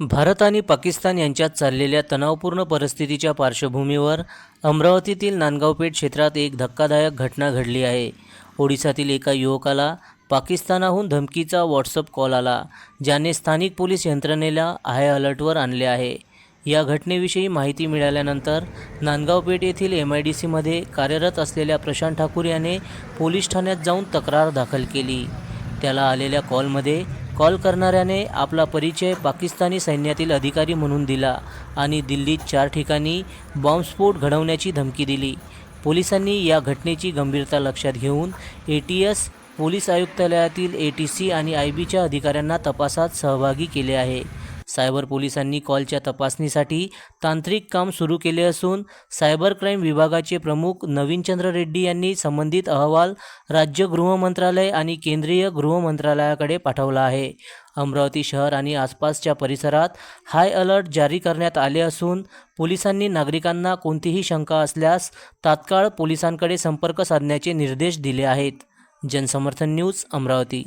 भारत आणि पाकिस्तान यांच्यात चाललेल्या तणावपूर्ण परिस्थितीच्या पार्श्वभूमीवर अमरावतीतील नांदगावपेठ क्षेत्रात एक धक्कादायक घटना घडली आहे. ओडिसातील एका युवकाला पाकिस्तानाहून धमकीचा व्हॉट्सअप कॉल आला ज्याने स्थानिक पोलीस यंत्रणेला हाय अलर्टवर आणले आहे. या घटनेविषयी माहिती मिळाल्यानंतर नांदगावपेठ येथील एम आय डी सीमध्ये कार्यरत असलेल्या प्रशांत ठाकूर याने पोलीस ठाण्यात जाऊन तक्रार दाखल केली. त्याला आलेल्या कॉलमध्ये कॉल करणाऱ्याने आपला परिचय पाकिस्तानी सैन्यातील अधिकारी म्हणून दिला आणि दिल्लीत चार ठिकाणी बॉम्बस्फोट घडवण्याची धमकी दिली. पोलिसांनी या घटनेची गंभीरता लक्षात घेऊन ए टी एस पोलीस आयुक्तालयातील ए टी सी आणि आय बीच्या अधिकाऱ्यांना तपासात सहभागी केले आहे. सायबर पोलिसांनी कॉलच्या तपासणीसाठी तांत्रिक काम सुरू केले असून सायबर क्राईम विभागाचे प्रमुख नवीनचंद्र रेड्डी यांनी संबंधित अहवाल राज्य गृह मंत्रालय आणि केंद्रीय गृह मंत्रालयाकडे पाठवला आहे. अमरावती शहर आणि आसपासच्या परिसरात हाय अलर्ट जारी करण्यात आले असून पोलिसांनी नागरिकांना कोणतीही शंका असल्यास तात्काळ पोलिसांकडे संपर्क साधण्याचे निर्देश दिले आहेत. जनसमर्थन न्यूज अमरावती.